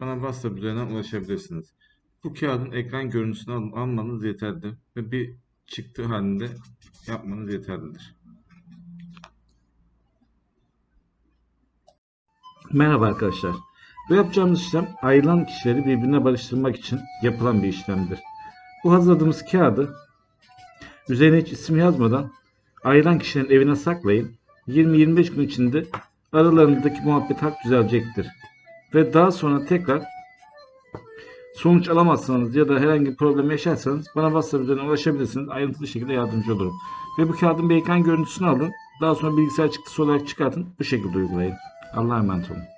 bana WhatsApp üzerinden ulaşabilirsiniz. Bu kağıdın ekran görüntüsünü al- almanız yeterlidir ve bir çıktı halinde yapmanız yeterlidir. Merhaba arkadaşlar. Bu yapacağımız işlem ayrılan kişileri birbirine barıştırmak için yapılan bir işlemdir. Bu hazırladığımız kağıdı üzerine hiç isim yazmadan ayrılan kişilerin evine saklayın. 20-25 gün içinde aralarındaki muhabbet hak düzelecektir. Ve daha sonra tekrar sonuç alamazsanız ya da herhangi bir problem yaşarsanız bana WhatsApp üzerinden ulaşabilirsiniz. Ayrıntılı şekilde yardımcı olurum. Ve bu kağıdın bir ekran görüntüsünü alın. Daha sonra bilgisayar çıktısı olarak çıkartın. Bu şekilde uygulayın. Allah'a emanet olun.